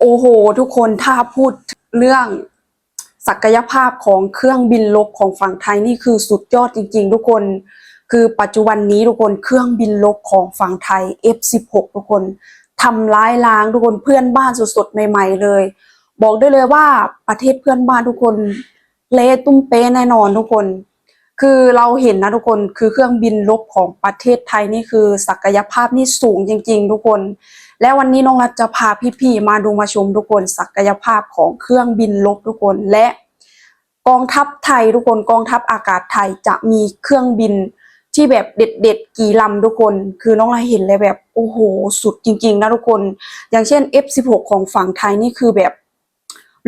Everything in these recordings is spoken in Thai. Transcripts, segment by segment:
โอ้โห ทุกคนถ้าพูดเรื่องศักยภาพของเครื่องบินลบของฝั่งไทยนี่คือสุดยอดจริง ๆ ทุกคน คือปัจจุบันนี้ทุกคนเครื่องบินลบของฝั่งไทย F16 ทุกคนทำร้ายล้างทุกคนเพื่อนบ้านสดๆใหม่ ๆ เลย บอกได้เลยว่าประเทศเพื่อนบ้านทุกคนเละตุ้มเป๊ะแน่นอนทุกคน คือเราเห็นนะทุกคนคือเครื่องบินลบของประเทศไทยนี่คือศักยภาพนี่สูงจริง ๆ ทุกคน และวันนี้น้องรัฐจะพาพี่ๆมาดูมาชมทุกคนศักยภาพของเครื่องบินลบทุกคนและกองทัพไทยทุกคนกองทัพอากาศไทยจะมีเครื่องบินที่แบบเด็ดๆกี่ลำทุกคน คือน้องรัฐเห็นเลยแบบโอ้โหสุดจริง ๆ นะทุกคน อย่างเช่น F16 ของฝั่งไทยนี่คือแบบ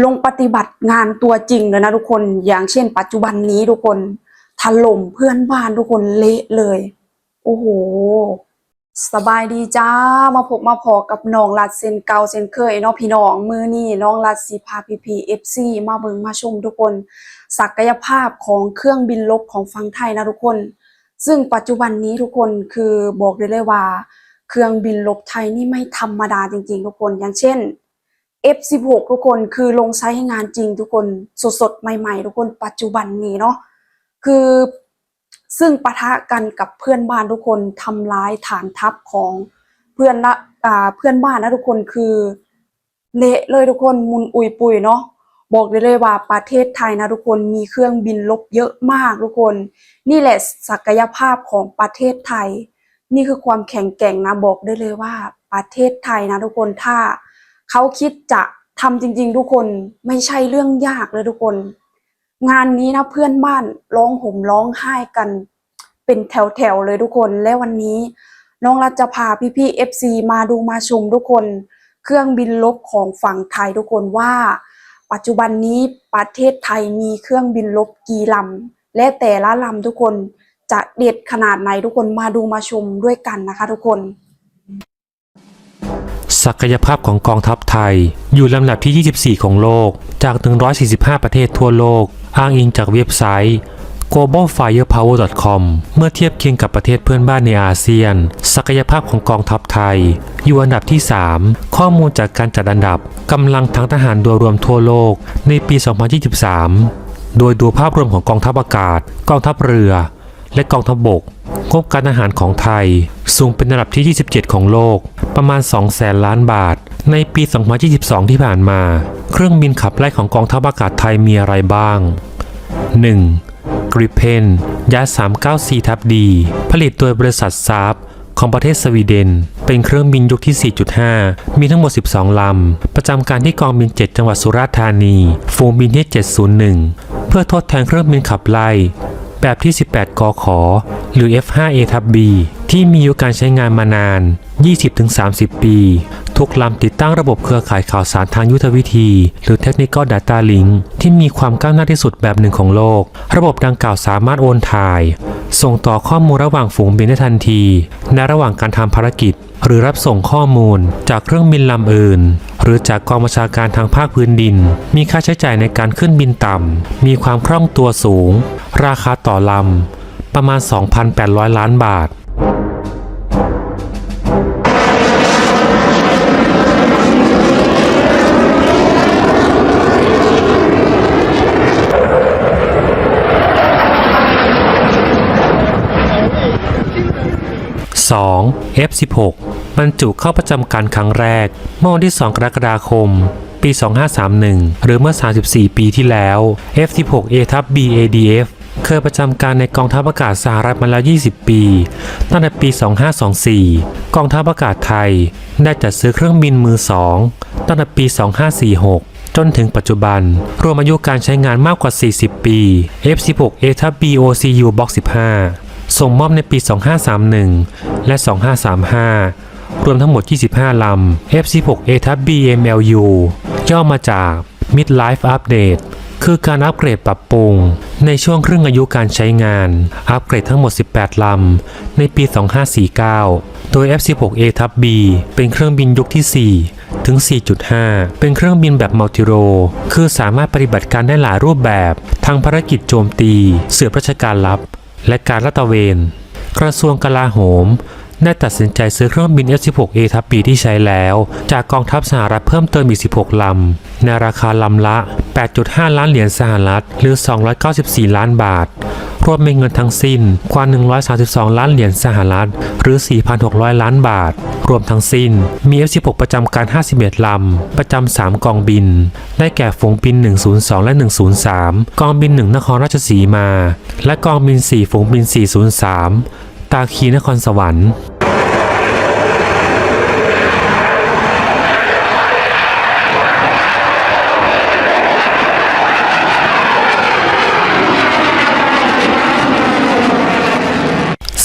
ลงปฏิบัติงานตัวจริงเลยนะทุกคน อย่างเช่น ปัจจุบันนี้ทุกคน ถล่มเพื่อนบ้านทุกคนเละเลย โอ้โห สบายดีจ้า มาพบมาพอกับน้องรัดเซนเกาเซนเคยเนาะพี่น้องมือนี่น้องรัดสีพาพีพีเอฟซีมาเบิงมาชมทุกคน ศักยภาพของเครื่องบินลบของฝั่งไทยนะทุกคน ซึ่งปัจจุบันนี้ทุกคนคือบอกได้เลยว่า เครื่องบินลบไทยนี่ไม่ธรรมดาจริงๆ ทุกคนอย่างเช่น F16 ทุกคนคือลงใช้งานจริงทุกคนสดๆ ใหม่ ๆ ทุกคนปัจจุบันนี้เนาะ คือซึ่งปะทะกันกับเพื่อนบ้านทุกคนทำร้ายฐานทัพของเพื่อนละอ่าเพื่อนบ้านนะทุกคนคือเละเลยทุกคนมุนอุยปุยเนาะบอกได้เลยว่าประเทศไทยนะทุกคนมีเครื่องบินลบเยอะมากทุกคน นี่แหละศักยภาพของประเทศไทย นี่คือความแข็งแกร่งนะบอกได้เลยว่าประเทศไทยนะทุกคนถ้าเขาคิดจะทำจริง ๆ ทุกคนไม่ใช่เรื่องยากเลยทุกคน งานนี้นะเพื่อนบ้านร้องห่มร้องไห้กัน เป็นแถวๆเลยทุกคนและวันนี้ น้องรัชจะพาพี่ๆ FC มาดูมาชมทุกคน เครื่องบินลบของฝั่งไทยทุกคนว่า ปัจจุบันนี้ประเทศไทยมีเครื่องบินลบกี่ลำและแต่ละลำทุกคนจะเด็ดขนาดไหนทุกคนมาดูมาชมด้วยกันนะคะทุกคนศักยภาพของกองทัพไทย อยู่ลำดับที่ 24 ของโลก จาก 145 ประเทศทั่วโลก อ้างอิงจากเว็บไซต์ globalfirepower.com เมื่อเทียบเคียงกับประเทศเพื่อนบ้านในอาเซียน ศักยภาพของกองทัพไทย อยู่อันดับที่ 3 ข้อมูลจากการจัดอันดับกำลังทั้งทหารโดยรวมทั่วโลกในปี 2023 โดยดูภาพรวมของกองทัพอากาศ กองทัพเรือ และกองทัพบกงบการอาหารของไทย สูงเป็นอันดับที่ 27 ของโลก ประมาณ2แสนล้านบาท ในปี 2022 ที่ผ่านมา เครื่องบินขับไล่ของกองทัพอากาศไทยมีอะไรบ้าง 1. กริเพนยา 394 ทับดี ผลิตโดยบริษัทซาบของประเทศสวีเดน เป็นเครื่องบินยุคที่ 4.5 มีทั้งหมด 12 ลำ ประจำการที่กองบิน 7 จังหวัดสุราษฎร์ธานี ฝูงบินที่ 701 เพื่อทดแทนเครื่องบินขับไล่ แบบที่ 18 กข หรือ F5A ทับ B ที่มีอายุการใช้งานมานาน 20-30 ปี ทุกลำติดตั้งระบบเครือข่ายข่าวสารทางยุทธวิธี หรือ Technical Data Link ที่มีความก้าวหน้าที่สุดแบบหนึ่งของโลก ระบบดังกล่าวสามารถโอนถ่าย ส่งต่อข้อมูลระหว่างฝูงบินได้ทันที ในระหว่างการทำภารกิจ หรือรับส่งข้อมูลจากเครื่องบินลำอื่น หรือจากกองบัญชาการทางภาคพื้นดิน มีค่าใช้จ่ายในการขึ้นบินต่ำ มีความคล่องตัวสูง ราคาต่อลำประมาณ 2,800 ล้านบาท 2. F16 บรรจุเข้าประจำการครั้งแรก เมื่อวันที่ 2 กรกฎาคม ปี 2531 หรือเมื่อ 34 ปีที่แล้ว F16A ทับ BADF เคยประจำการในกองทัพอากาศสหรัฐมาแล้ว 20 ปี ตั้งแต่ปี 2524 กองทัพอากาศไทย ได้จัดซื้อเครื่องบินมือสองตั้งแต่ปี 2546จนถึงปัจจุบัน รวมอายุการใช้งานมากกว่า 40 ปี F16A ทับ BOCU Block 15 ส่งมอบในปี 2531 และ 2535 รวมทั้งหมด 25 ลำ F16A ทับ BMLU ย่อมาจาก Midlife Update คือการอัปเกรดปรับปรุง ในช่วงครึ่งอายุการใช้งาน อัปเกรดทั้งหมด 18 ลำ ในปี 2549 โดย F16A ทับ B เป็นเครื่องบินยุคที่ 4 ถึง 4.5 เป็นเครื่องบินแบบมัลติโร คือสามารถปฏิบัติการได้หลายรูปแบบ ทั้งภารกิจโจมตี เสือราชการลับ และการลาดตระเวน กระทรวงกลาโหมได้ตัดสินใจซื้อเครื่องบิน F-16A ทัพปีที่ใช้แล้ว จากกองทัพสหรัฐเพิ่มเติมอีก 16 ลำ ในราคาลำละ 8.5 ล้านเหรียญสหรัฐ หรือ 294 ล้านบาท รวมเป็นเงินทั้งสิ้นกว่า 132 ล้านเหรียญสหรัฐ หรือ 4,600 ล้านบาท รวมทั้งสิ้นมี F-16 ประจำการ 51 ลำ ประจำ 3 กองบิน ได้แก่ฝูงบิน 102 และ 103 กองบิน 1 นครราชสีมา และกองบิน 4 ฝูงบิน 403 ตาคีนครสวรรค์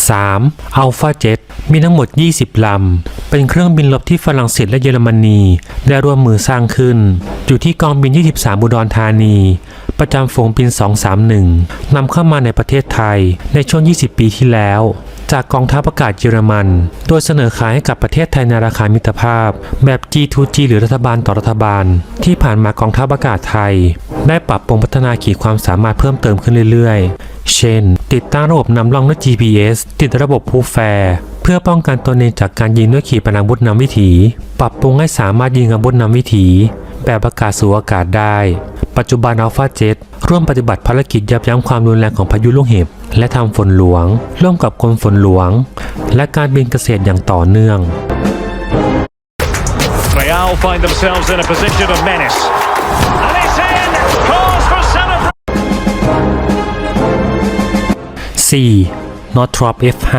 3. Alpha Jet มีทั้งหมด 20 ลำ เป็นเครื่องบินรบที่ฝรั่งเศสและเยอรมนีได้ร่วมมือสร้างขึ้น อยู่ที่กองบิน 23 บุดรธานี ประจำฝูงบิน 231นำเข้ามาในประเทศไทยในช่วง 20 ปีที่แล้ว จากกองทัพอากาศเยอรมัน โดยเสนอขายให้กับประเทศไทยในราคามิตรภาพ แบบ G2G หรือรัฐบาลต่อรัฐบาล ที่ผ่านมากองทัพอากาศไทย ได้ปรับปรุงพัฒนาขีดความสามารถเพิ่มเติมขึ้นเรื่อยๆ เช่น ติดตั้งระบบนำร่องด้วย GPS ติดระบบผู้แฟร์เพื่อป้องกันตนเองจากการยิงด้วยขีปนาวุธนำวิถี ปรับปรุงให้สามารถยิงอาวุธนำวิถี แบบอากาศสู่อากาศได้ ปัจจุบันอัลฟาเจ็ตร่วมปฏิบัติภารกิจยับยั้งความรุนแรงของพายุลูกเห็บ และทำฝนหลวง ร่วมกับกรมฝนหลวง และการบินเกษตรอย่างต่อเนื่อง Real find themselves in a position of menace. And it's in! Calls for celebrate. 4. Northrop F5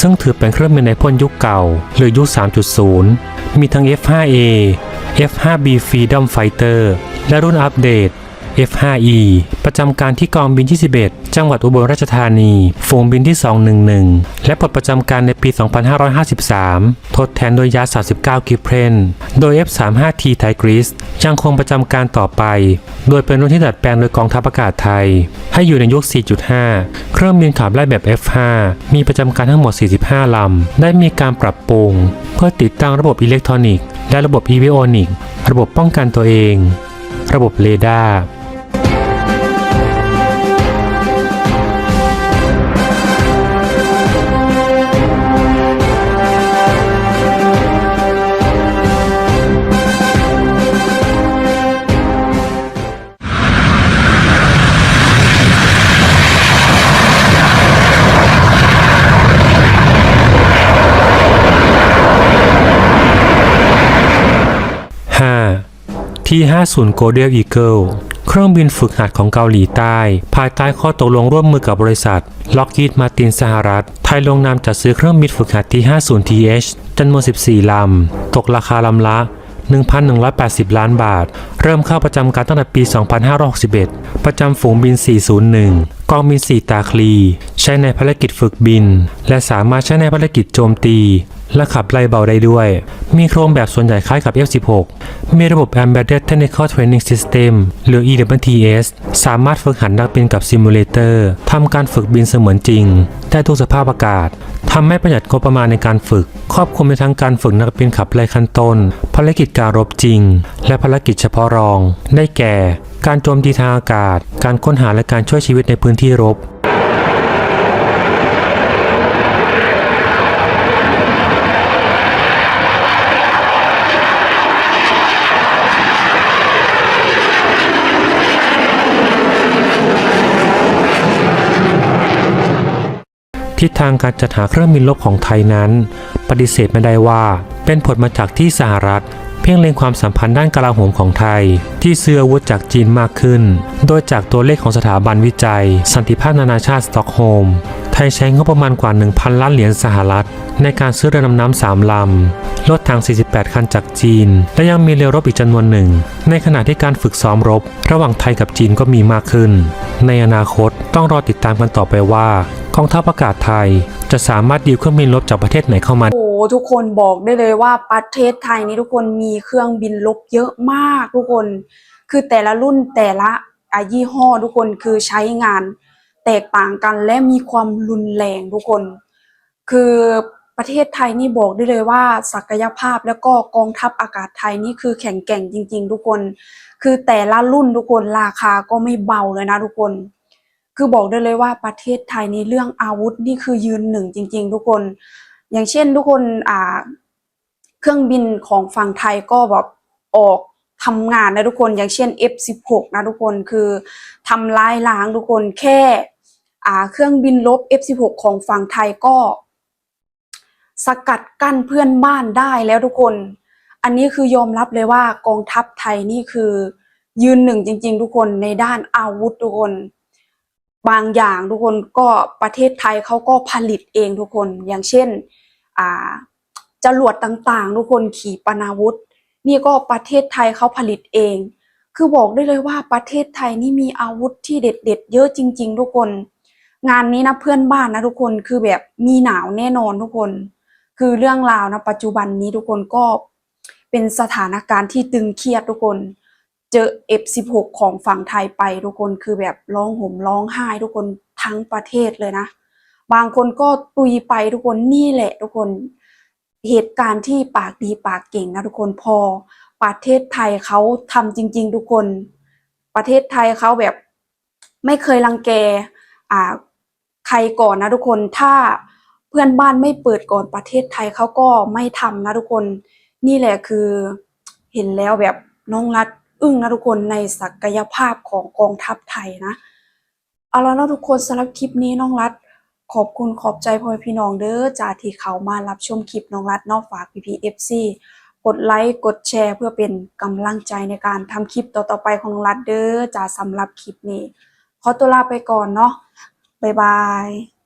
ซึ่งถือเป็นเครื่องบินในพลยุคเก่า หรือยุค 3.0 มีทั้ง F5A F5B Freedom Fighter และรุ่นอัปเดต F5E ประจำการที่กองบิน21จังหวัดอุบลราชธานี ฝูงบินที่ 211 และปลดประจำการในปี 2553 ทดแทนโดยยา 39 กิเพรน โดย F35T Tigris ยังคงประจำการต่อไป โดยเป็นรุ่นที่ดัดแปลงโดยกองทัพอากาศไทย ให้อยู่ในยุค 4.5 เครื่องบินขับไล่แบบ F5 มีประจำการทั้งหมด 45 ลำ ได้มีการปรับปรุง เพื่อติดตั้งระบบอิเล็กทรอนิกส์และระบบ Avionics ระบบป้องกันตัวเอง ระบบเรดาร์ ที่ 50 Golden Eagle เครื่องบินฝึกหัดของเกาหลีใต้ ภายใต้ข้อตกลงร่วมมือกับบริษัท Lockheed Martin สหรัฐ ไทยลงนามจัดซื้อเครื่องบินฝึกหัดที่ 50TH จำนวน 14 ลำ ตกราคาลำละ 1,180 ล้านบาท เริ่มเข้าประจำการตั้งแต่ปี 2561 ประจำฝูงบิน 401 กองบิน4ตาคลี ใช้ในภารกิจฝึกบิน และสามารถใช้ในภารกิจโจมตี และขับไล่เบาได้ด้วย มีโครงแบบส่วนใหญ่คล้ายกับ F16 มีระบบ Embedded Technical Training System หรือ EWTS สามารถฝึกหัดนักบินกับซิมูเลเตอร์ทำการฝึกบินเสมือนจริง ได้ทุกสภาพอากาศทำให้ประหยัดงบประมาณในการฝึก ครอบคลุมไปทั้งการฝึกนักบินขับไล่ขั้นต้น ภารกิจการรบจริง และภารกิจเฉพาะรอง ได้แก่ การโจมตีทางอากาศ การค้นหาและการช่วยชีวิตในพื้นที่รบ ทิศทางการจัดหาเครื่องบินรบของไทยนั้น ปฏิเสธไม่ได้ว่า เป็นผลมาจากที่สหรัฐ เพ่งเล็งความสัมพันธ์ด้านกลาโหมของไทย ที่เสื้อวุธจากจีนมากขึ้น โดยจากตัวเลขของสถาบันวิจัย สันติภาพนานาชาติสต็อกโฮล์มไทยใช้งบประมาณกว่า 1,000 ล้านเหรียญสหรัฐ ในการซื้อเรือดำน้ำสามลำรถถัง 48 คันจากจีน และยังมีเรือรบอีกจำนวนหนึ่ง ในขณะที่การฝึกซ้อมรบ ระหว่างไทยกับจีนก็มีมากขึ้น ในอนาคตต้องรอติดตามกันต่อไปว่ากองทัพอากาศไทย จะสามารถดีลเครื่องบินรบจากประเทศไหนเข้ามา โอ้ทุกคนบอกได้เลยว่าประเทศไทยนี่ทุกคนมีเครื่องบินรบเยอะมากทุกคน คือแต่ละรุ่นแต่ละ อายี่ห้อทุกคนคือใช้งานแตกต่างกันและมีความรุนแรงทุกคน คือประเทศไทยนี่บอกได้เลยว่า ศักยภาพแล้วก็กองทัพอากาศไทยนี่คือแข็งแกร่งจริง ๆ ทุกคน คือแต่ละรุ่นทุกคนราคาก็ไม่เบาเลยนะทุกคน คือบอกได้เลยว่าประเทศไทยในเรื่องอาวุธนี่คือยืนหนึ่งจริง ๆ ทุกคน อย่างเช่นทุกคนอ่าเครื่องบินของฝั่งไทยก็แบบออก ทำงานนะทุกคนอย่างเช่น F16 นะทุกคนคือทำลายล้างทุกคนแค่อ่าเครื่องบินลบ F16 ของฝั่งไทยก็ สกัดกั้นเพื่อนบ้านได้แล้วทุกคน อันนี้คือยอมรับเลยว่ากองทัพไทยนี่คือยืนหนึ่งจริง ๆ ทุกคนในด้านอาวุธทุกคน บางอย่างทุกคนก็ประเทศไทยเขาก็ผลิตเองทุกคนอย่างเช่นจรวดต่างๆ ทุกคนขีปนาวุธ นี่ก็ประเทศไทยเขาผลิตเอง คือบอกได้เลยว่าประเทศไทยนี่มีอาวุธที่เด็ด ๆ เยอะจริง ๆ ทุกคน งานนี้นะเพื่อนบ้านนะทุกคนคือแบบมีหนาวแน่นอนทุกคน คือเรื่องราวนะปัจจุบันนี้ทุกคนก็เป็นสถานการณ์ที่ตึงเครียดทุกคน เจอ F16 ของฝั่งไทยไปทุกคนคือแบบร้องห่มร้องไห้ทุกคนทั้งประเทศเลยนะ บางคนก็ตุยไปทุกคนนี่แหละทุกคน เหตุการณ์ที่ปากดีปากเก่งนะทุกคนพอ ประเทศไทยเขาทำจริง ๆ ทุกคน ประเทศไทยเขาแบบไม่เคยรังแกอ่าใครก่อนนะทุกคนถ้าเพื่อนบ้านไม่เปิดก่อนประเทศไทยเขาก็ไม่ทำนะทุกคนนี่แหละคือเห็นแล้วแบบน้องรัฐอึ้งนะทุกคนในศักยภาพของกองทัพไทยนะเอาล้วนะทุกคนสำหรับคลิปนี้น้องรัฐ ขอบคุณขอบใจพ่อพี่น้องเด้อจากที่เขามารับชมคลิปน้องรัฐนอกฝากพีพีเอฟซีกดไลค์กดแชร์เพื่อเป็นกำลังใจในการทำคลิปต่อๆไปของน้องรัฐเด้อจากสำหรับคลิปนี้ ขอตัวลาไปก่อนเนาะบ๊ายบาย